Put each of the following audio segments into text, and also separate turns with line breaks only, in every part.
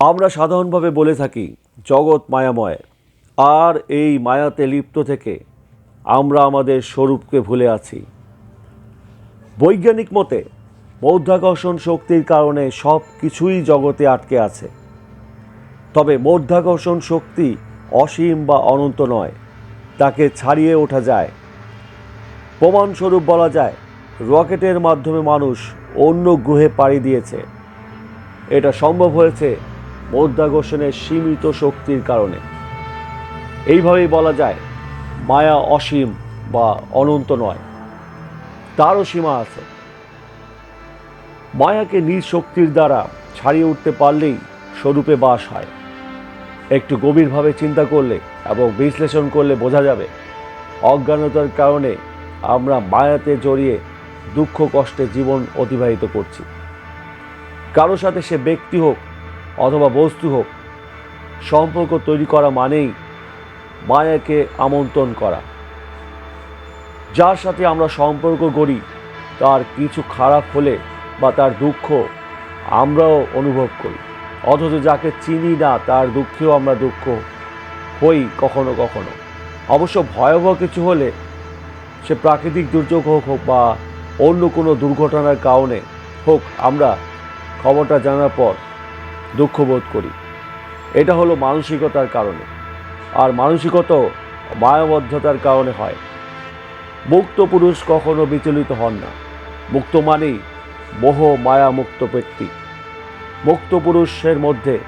আমরা সাধারণভাবে বলে থাকি, জগৎ মায়াময়। আর এই মায়াতে লিপ্ত থেকে আমরা আমাদের স্বরূপকে ভুলে আছি। বৈজ্ঞানিক মতে, মধ্যাকর্ষণ শক্তির কারণে সব কিছুই জগতে আটকে আছে। তবে মধ্যাকর্ষণ শক্তি অসীম বা অনন্ত নয়, তাকে ছাড়িয়ে ওঠা যায়। প্রমাণস্বরূপ বলা যায়, রকেটের মাধ্যমে মানুষ অন্য গ্রহে পাড়ি দিয়েছে। এটা সম্ভব হয়েছে মধ্যাকর্ষণের সীমিত শক্তির কারণে। এইভাবেই বলা যায়, মায়া অসীম বা অনন্ত নয়, তারও সীমা আছে। মায়াকে নিজ শক্তির দ্বারা ছাড়িয়ে উঠতে পারলেই স্বরূপে বাস হয়। একটু গভীরভাবে চিন্তা করলে এবং বিশ্লেষণ করলে বোঝা যাবে, অজ্ঞানতার কারণে আমরা মায়াতে জড়িয়ে দুঃখ কষ্টে জীবন অতিবাহিত করছি। কারও সাথে সে ব্যক্তি হোক অথবা বস্তু হোক, সম্পর্ক তৈরি করা মানেই মায়াকে আমন্ত্রণ করা। যার সাথে আমরা সম্পর্ক গড়ি, তার কিছু খারাপ হলে বা তার দুঃখ আমরাও অনুভব করি। অথচ যাকে চিনি না, তার দুঃখেও আমরা দুঃখ হই কখনো কখনো। অবশ্য ভয়াবহ কিছু হলে, সে প্রাকৃতিক দুর্যোগ হোক হোক বা অন্য কোনো দুর্ঘটনার কারণে হোক, আমরা খবরটা জানার পর দুঃখ বোধ করি। এটা হলো মানসিকতার কারণে। আর মানসিকতাও মায়াবদ্ধতার কারণে হয়। মুক্ত পুরুষ কখনো বিচলিত হন না। মুক্ত মানেই মোহ মায়া মুক্ত ব্যক্তি। মুক্ত পুরুষের মধ্যে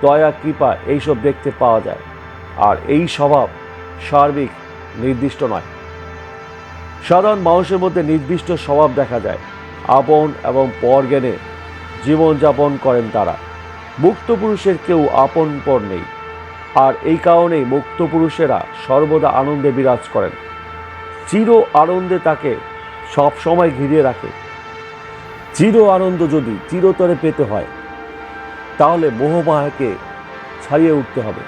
দয়া, কৃপা এইসব দেখতে পাওয়া যায়। আর এই স্বভাব সার্বিক নির্দিষ্ট নয়। সাধারণ মানুষের মধ্যে নির্দিষ্ট স্বভাব দেখা যায়। আপন এবং পর জ্ঞানে জীবনযাপন করেন তারা। মুক্ত পুরুষের কেউ আপন পর নেই। আর এই কারণেই মুক্ত পুরুষেরা সর্বদা আনন্দে বিরাজ করেন। চির আনন্দে তাকে সব সময় ঘিরে রাখে। চির আনন্দ যদি চিরতরে পেতে হয়, তাহলে মোহমায়াকে ছাড়িয়ে উঠতে হবে।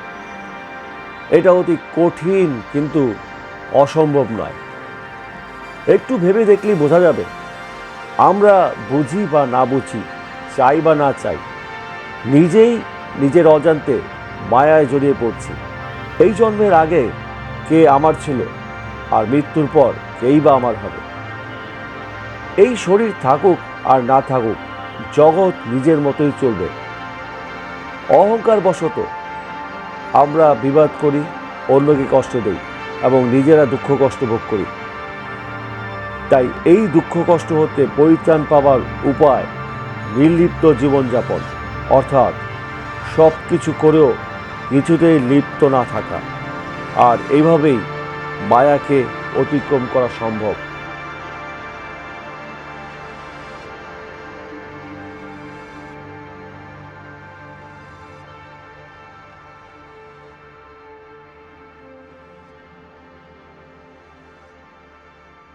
এটা অতি কঠিন কিন্তু অসম্ভব নয়। একটু ভেবে দেখলেই বোঝা যাবে, আমরা বুঝি বা না বুঝি, চাই বা না চাই। নিজেই নিজের অজান্তে মায়ায় জড়িয়ে পড়ছি। এই জন্মের আগে কে আমার ছিল আর মৃত্যুর পর কেই বা আমার হবে। এই শরীর থাকুক আর না থাকুক, জগৎ নিজের মতোই চলবে। অহংকার বশত আমরা বিবাদ করি, অন্যকে কষ্ট দেই এবং নিজেরা দুঃখ কষ্ট ভোগ করি। তাই এই দুঃখ কষ্ট হতে পরিত্রাণ পাবার উপায় নির্লিপ্ত জীবনযাপন। অর্থাৎ সব কিছু করেও কিছুতেই লিপ্ত না থাকা। আর এইভাবেই মায়াকে অতিক্রম করা সম্ভব।